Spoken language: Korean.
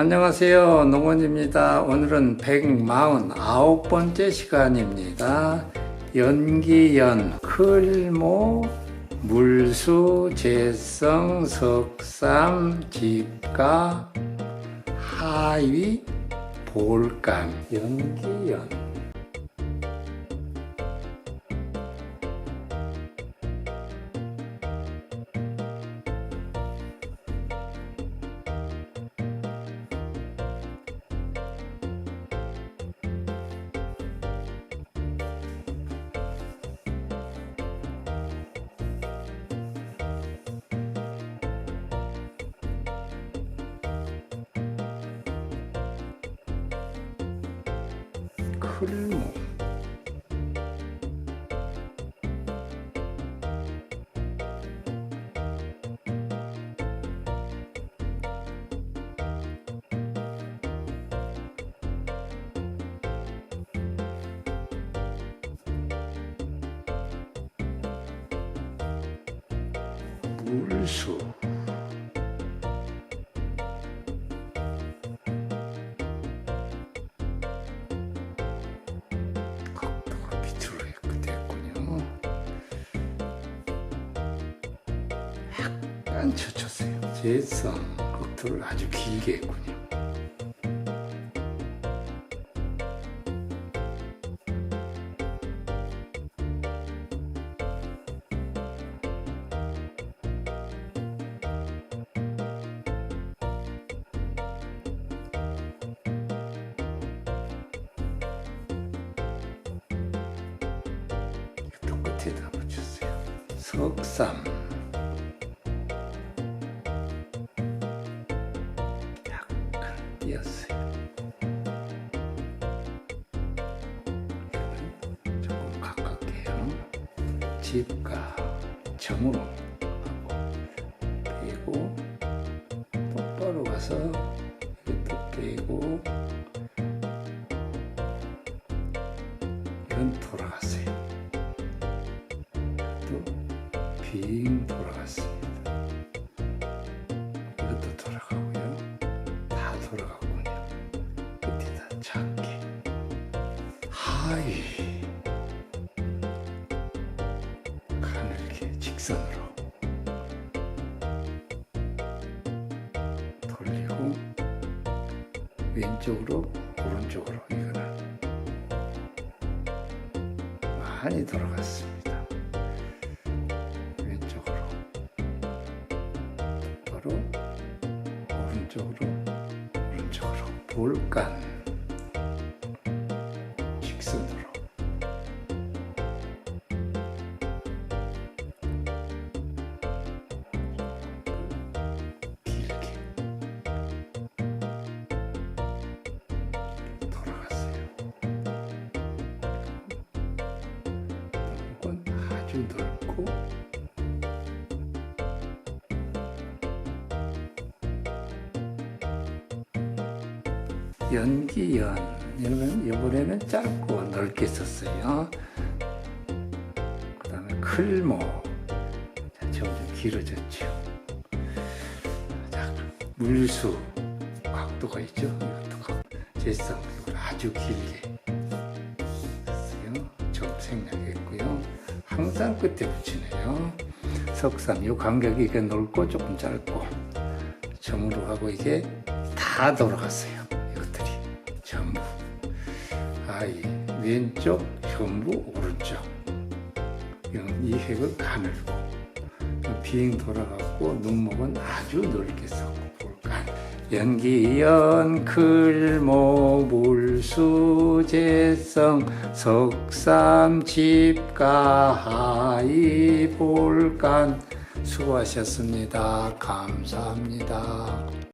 안녕하세요. 농원입니다. 오늘은 149번째 시간입니다. 연기연, 클모, 물수, 재성, 석삼, 집가, 하위, 볼감, 연기연. 클모 물수 약간 젖혔어요. 재성 각도를 아주 길게 했군요. 또 끝에다 붙였어요. 석삼. 이거는 조금 가깝게 해요. 집가 정으로 하고 빼고 똑바로 가서 이것도 빼고 이건 돌아갔어요. 또 빙 돌아갔습니다. 직선으로 돌리고 왼쪽으로 오른쪽으로 이거는 많이 돌아갔습니다. 왼쪽으로 바로 오른쪽으로 오른쪽으로 볼간 아주 넓고 연기연 이러면 이번에는 짧고 넓게 썼어요. 그 다음에 클모 자, 점점 길어졌죠. 자, 물수 각도가 있죠. 이것도 각 재성 이걸 아주 길게 썼어요. 점 생략했고요. 항상 끝에 붙이네요. 석삼 이 간격이 이게 넓고 조금 짧고 점으로 하고 이게 다 돌아갔어요. 이것들이 전부 아이 왼쪽 전부 오른쪽 이 획을 가늘고 비행 돌아갔고 눈목은 아주 넓게 썼고 연기연 클모 물수 재성 석삼 집가 하이 볼간 수고하셨습니다. 감사합니다.